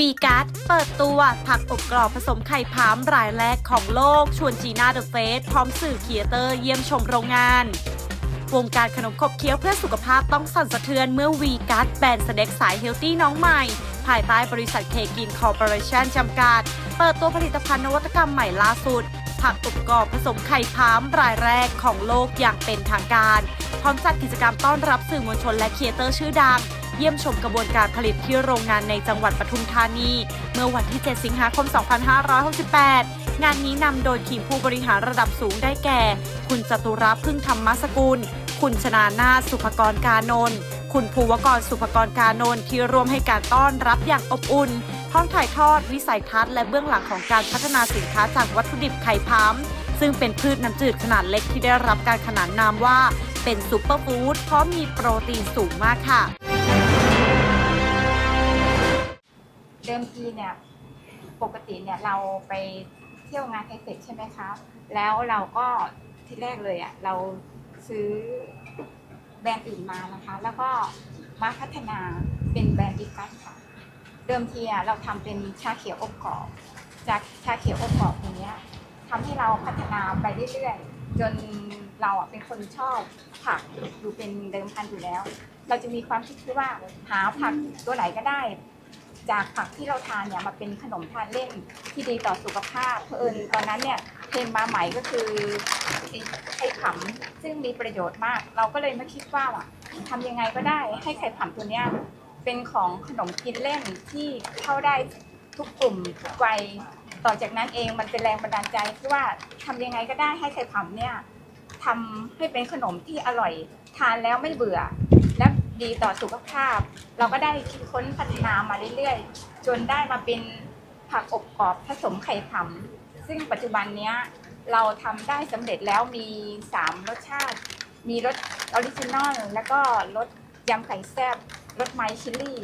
วีการ์ดเปิดตัวผักอบกรอบผสมไข่พามรายแรกของโลก ชวนจีน่าเดอะเฟสพร้อมสื่อเคียเตอร์เยี่ยมชมโรงงาน วงการขนมขบเคี้ยวเพื่อสุขภาพต้องสั่นสะเทือนเมื่อวีการ์ดแบรนด์สเน็กสายเฮลตี้น้องใหม่ ภายใต้บริษัทเคกินคอร์ปอเรชั่นจำกัด เปิดตัวผลิตภัณฑ์นวัตกรรมใหม่ล่าสุด ผักอบกรอบผสมไข่พามรายแรกของโลกอย่างเป็นทางการ พร้อมจัดกิจกรรมต้อนรับสื่อมวลชนและครีเอเตอร์ชื่อดัง เยี่ยมชมกระบวนการผลิตที่โรงงานในจังหวัดปทุมธานี เมื่อวันที่ 7 สิงหาคม 2568 งานนี้นำโดยทีมผู้บริหารระดับสูงได้แก่ คุณจตุรัพึ่งธรรมสกุล คุณชนานาสุภกรกานนท์คุณภูวกรสุภกรกานนท์ที่ร่วมให้การต้อนรับอย่างอบอุ่นพร้อมถ่ายทอดวิสัยทัศน์และเบื้องหลังของการพัฒนาสินค้าจากวัตถุดิบไข่พัมซึ่งเป็นพืชน้ำจืดขนาดเล็กที่ได้รับการขนานนามว่าเป็นซูเปอร์ฟู้ดเพราะมีโปรตีนสูงมากค่ะ เดิมทีเนี่ยปกติเนี่ยเราไปเที่ยวงานไทเฟกใช่ไหมคะ แล้วเราก็ที่แรกเลยอะเราซื้อแบรนด์อื่นมานะคะ แล้วก็มาพัฒนาเป็นแบรนด์ดิกัสค่ะ เดิมทีอะเราทำเป็นชาเขียวอบกรอบ จากชาเขียวอบกรอบตรงเนี้ยทำให้เราพัฒนาไปเรื่อยๆจนเราอะเป็นคนชอบผักอยู่เป็นเดิมพันอยู่แล้ว เราจะมีความคิดที่ว่าหาผักตัวไหนก็ได้ จากผักที่เราทานเนี่ยมาเป็นขนมทานเล่นที่ดีต่อสุขภาพเพอเอิญตอนนั้นเนี่ยเทรนมาใหม่ก็คือไข่ผำซึ่งมีประโยชน์มาก เราก็เลยมาคิดว่าอะทำยังไงก็ได้ให้ไข่ผำตัวเนี้ยเป็นของขนมกินเล่นที่เข้าได้ทุกกลุ่มทุกวัยต่อจากนั้นเองมันเป็นแรงบันดาลใจที่ว่าทำยังไงก็ได้ให้ไข่ผำเนี่ยทำให้เป็นขนมที่อร่อย ทานแล้วไม่เบื่อ ดีต่อสุขภาพ เราก็ได้คิดค้นพัฒนามาเรื่อยๆ จนได้มาเป็นผักอบกรอบผสมไข่ผำซึ่งปัจจุบันเนี้ยเราทำได้สำเร็จแล้วมี 3 รสชาติ มีรสออริจินอลแล้วก็รสยำไข่แซ่บรสไมชิลลี่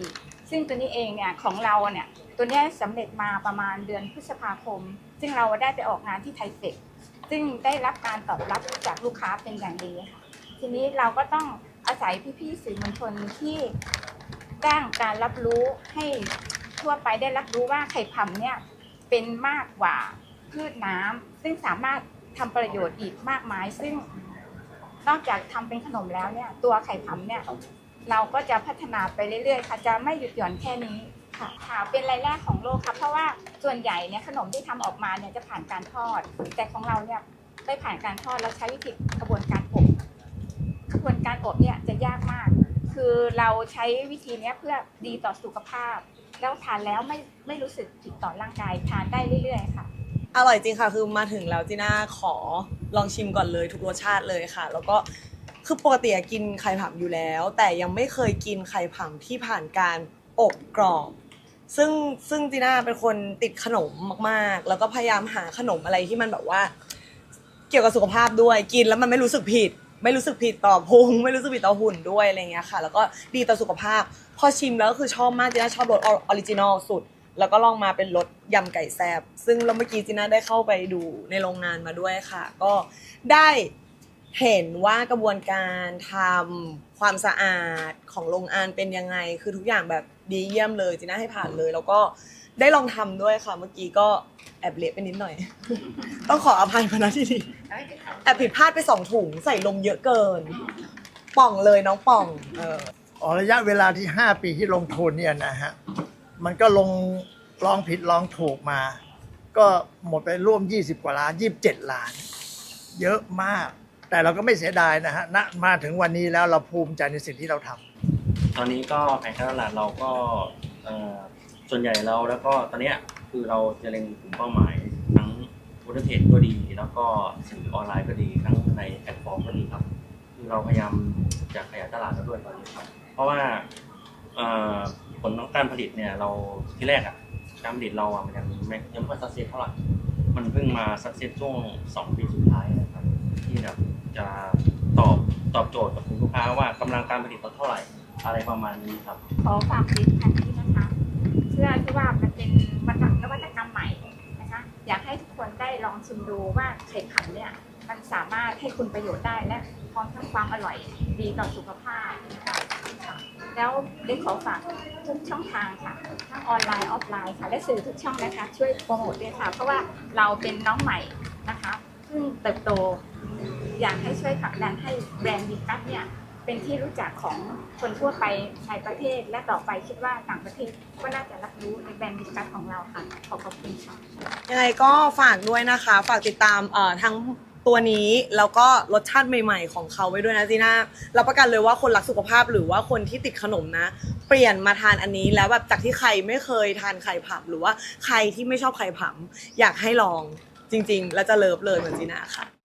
ซึ่งตัวนี้เองเนี่ยของเราเนี่ยตัวนี้สำเร็จมาประมาณเดือนพฤษภาคม ซึ่งเราได้ไปออกงานที่ไทเฟกซึ่งได้รับการตอบรับจากลูกค้าเป็นอย่างดีค่ะทีนี้เราก็ต้อง อาศัยพี่ๆสื่อมวลชนที่สร้างการรับรู้ให้ทั่วไปได้รับรู้ว่าไข่ผำเนี่ยเป็นมากกว่าพืชน้ำซึ่งสามารถทำประโยชน์อีกมากมาย ซึ่งนอกจากทำเป็นขนมแล้วเนี่ย ตัวไข่ผำเนี่ย เราก็จะพัฒนาไปเรื่อยๆ ค่ะจะไม่หยุดหย่อนแค่นี้ค่ะค่ะเป็นรายแรกของโลกค่ะเพราะว่าส่วนใหญ่เนี่ยขนมที่ทำออกมาเนี่ยจะผ่านการทอด แต่ของเราเนี่ยไม่ผ่านการทอดเราใช้วิธีกระบวนการอบ กระบวนการอบเนี่ยจะยากมาก คือเราใช้วิธีนี้เพื่อดีต่อสุขภาพ แล้วทานแล้วไม่ไม่รู้สึกผิดต่อร่างกายทานได้เรื่อยๆค่ะ อร่อยจริงค่ะ คือมาถึงแล้วจีน่าขอลองชิมก่อนเลยทุกรสชาติเลยค่ะ แล้วก็คือปกติกินไข่ผำอยู่แล้ว แต่ยังไม่เคยกินไข่ผำที่ผ่านการอบกรอบซึ่งซึ่งจีน่าเป็นคนติดขนมมากๆ แล้วก็พยายามหาขนมอะไรที่มันแบบว่า เกี่ยวกับสุขภาพด้วยกินแล้วมันไม่รู้สึกผิด ไม่รู้สึกผิดต่อพุงไม่รู้สึกผิดต่อหุ่นด้วยอะไรเงี้ยค่ะ แล้วก็ดีต่อสุขภาพ พอชิมแล้วก็คือชอบมากจีน่าชอบรสออริจินอลสุด แล้วก็ลองมาเป็นรสยำไก่แซบซึ่งเราเมื่อกี้จีน่าได้เข้าไปดูในโรงงานมาด้วยค่ะ ก็ได้เห็นว่ากระบวนการทำความสะอาดของโรงงานเป็นยังไง คือทุกอย่างแบบ ดีเยี่ยมเลยจีน่าให้ผ่านเลย แล้วก็ได้ลองทำด้วยค่ะ เมื่อกี้ก็แอบเละไปนิดหน่อย ต้องขออภัยมาณที่นี้แอบผิดพลาดไปสองถุงใส่ลมเยอะเกิน ป่องเลยน้องป่อง เออ อ๋อระยะเวลาที่ 5 ปีที่ลงทุนเนี่ยนะฮะ มันก็ลงลองผิดลองถูกมา ก็หมดไปร่วม 20 กว่าล้าน 27 ล้าน เยอะมาก แต่เราก็ไม่เสียดายนะฮะณมาถึงวันนี้แล้วเราภูมิใจในสิ่งที่เราทำ ตอนนี้ก็แผนการตลาดเราก็ส่วนใหญ่เราแล้วก็ตอนนี้คือเราจะเล็งกลุ่มเป้าหมายทั้งวูดเทจก็ดี แล้วก็สื่อออนไลน์ก็ดีทั้งในแพลตฟอร์มก็ดีครับคือเราพยายามจะขยายตลาดแล้วด้วยตอนนี้ครับ เพราะว่าผลของการผลิตเนี่ยเราที่แรกอะการผลิตเราอะมันยังไม่ยังไม่สักเซสเท่าไหร่มันเพิ่งมาสักเซสช่วงสองปีสุดท้ายนะครับที่แบบจะตอบตอบโจทย์กับคุณลูกค้าว่ากำลังการผลิตเราเท่าไหร่ อะไรประมาณนี้ครับ ขอฝากผลิตภัณฑ์นี้นะคะ เพื่อที่ว่ามันเป็นนวัตกรรมใหม่นะคะ อยากให้ทุกคนได้ลองชิมดูว่าไข่ขันเนี่ยมันสามารถให้คุณประโยชน์ได้และพร้อมทั้งความอร่อยดีต่อสุขภาพนะคะค่ะแล้วเด็กขอฝากทุกช่องทางค่ะทั้งออนไลน์ออฟไลน์ค่ะและสื่อทุกช่องนะคะ ช่วยโปรโมทด้วยค่ะ เพราะว่าเราเป็นน้องใหม่นะคะเพิ่งเติบโต อยากให้ช่วยผลักดันให้แบรนด์ดิกัสเนี่ย เป็นที่รู้จักของคนทั่วไปในประเทศ และต่อไปคิดว่าต่างประเทศก็น่าจะรับรู้ในแบรนด์ดิกัสของเราค่ะ ขอบคุณค่ะยังไงก็ฝากด้วยนะคะ ฝากติดตามเอ่อทั้งตัวนี้แล้วก็รสชาติใหม่ ๆ ของเขาไว้ด้วยนะจีน่ารับประกันเลยว่าคนรักสุขภาพหรือว่าคนที่ติดขนมนะ เปลี่ยนมาทานอันนี้แล้วแบบจากที่ใครไม่เคยทานไข่ผำหรือว่าใครที่ไม่ชอบไข่ผำอยากให้ลองจริง ๆ แล้วจะเลิฟเลยเหมือนจีน่าค่ะ